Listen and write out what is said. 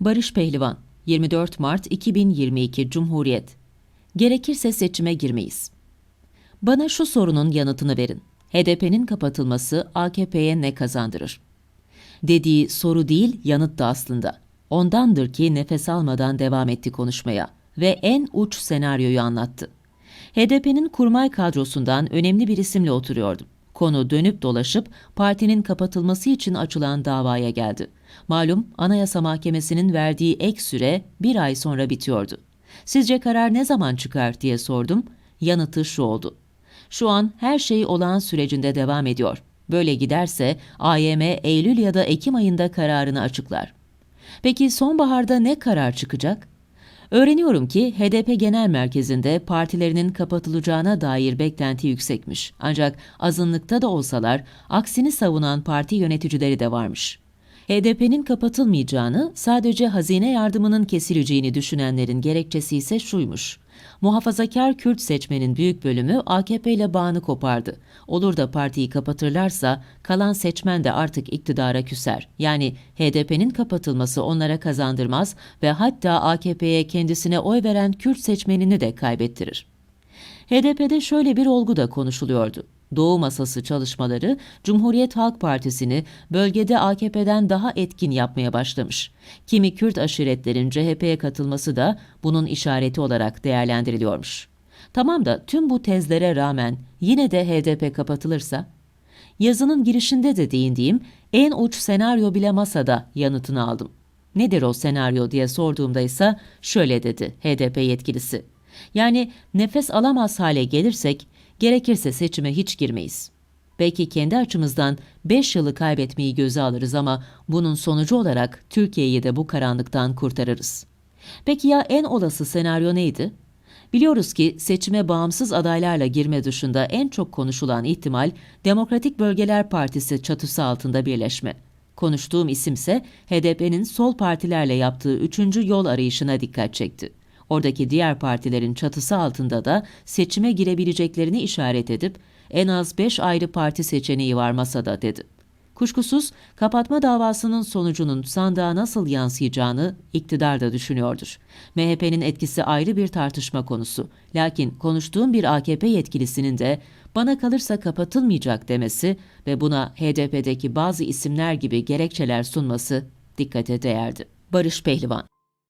Barış Pehlivan 24 Mart 2022 Cumhuriyet Gerekirse seçime girmeyiz. Bana şu sorunun yanıtını verin. HDP'nin kapatılması AKP'ye ne kazandırır? Dediği soru değil, yanıt da aslında. Ondandır ki nefes almadan devam etti konuşmaya ve en uç senaryoyu anlattı. HDP'nin kurmay kadrosundan önemli bir isimle oturuyordum. Konu dönüp dolaşıp partinin kapatılması için açılan davaya geldi. Malum Anayasa Mahkemesi'nin verdiği ek süre bir ay sonra bitiyordu. Sizce karar ne zaman çıkar diye sordum. Yanıtı şu oldu. Şu an her şey olağan sürecinde devam ediyor. Böyle giderse AYM Eylül ya da Ekim ayında kararını açıklar. Peki sonbaharda ne karar çıkacak? Öğreniyorum ki HDP Genel Merkezi'nde partilerinin kapatılacağına dair beklenti yüksekmiş. Ancak azınlıkta da olsalar aksini savunan parti yöneticileri de varmış. HDP'nin kapatılmayacağını, sadece hazine yardımının kesileceğini düşünenlerin gerekçesi ise şuymuş. Muhafazakar Kürt seçmenin büyük bölümü AKP ile bağını kopardı. Olur da partiyi kapatırlarsa kalan seçmen de artık iktidara küser. Yani HDP'nin kapatılması onlara kazandırmaz ve hatta AKP'ye kendisine oy veren Kürt seçmenini de kaybettirir. HDP'de şöyle bir olgu da konuşuluyordu. Doğu Masası çalışmaları Cumhuriyet Halk Partisi'ni bölgede AKP'den daha etkin yapmaya başlamış. Kimi Kürt aşiretlerin CHP'ye katılması da bunun işareti olarak değerlendiriliyormuş. Tamam da tüm bu tezlere rağmen yine de HDP kapatılırsa? Yazının girişinde de değindiğim en uç senaryo bile masada yanıtını aldım. Nedir o senaryo diye sorduğumda ise şöyle dedi HDP yetkilisi. Yani nefes alamaz hale gelirsek gerekirse seçime hiç girmeyiz. Belki kendi açımızdan 5 yılı kaybetmeyi göze alırız ama bunun sonucu olarak Türkiye'yi de bu karanlıktan kurtarırız. Peki ya en olası senaryo neydi? Biliyoruz ki seçime bağımsız adaylarla girme dışında en çok konuşulan ihtimal Demokratik Bölgeler Partisi çatısı altında birleşme. Konuştuğum isimse HDP'nin sol partilerle yaptığı üçüncü yol arayışına dikkat çekti. Oradaki diğer partilerin çatısı altında da seçime girebileceklerini işaret edip en az 5 ayrı parti seçeneği var masada dedi. Kuşkusuz kapatma davasının sonucunun sandığa nasıl yansıyacağını iktidar da düşünüyordur. MHP'nin etkisi ayrı bir tartışma konusu. Lakin konuştuğum bir AKP yetkilisinin de bana kalırsa kapatılmayacak demesi ve buna HDP'deki bazı isimler gibi gerekçeler sunması dikkate değerdi. Barış Pehlivan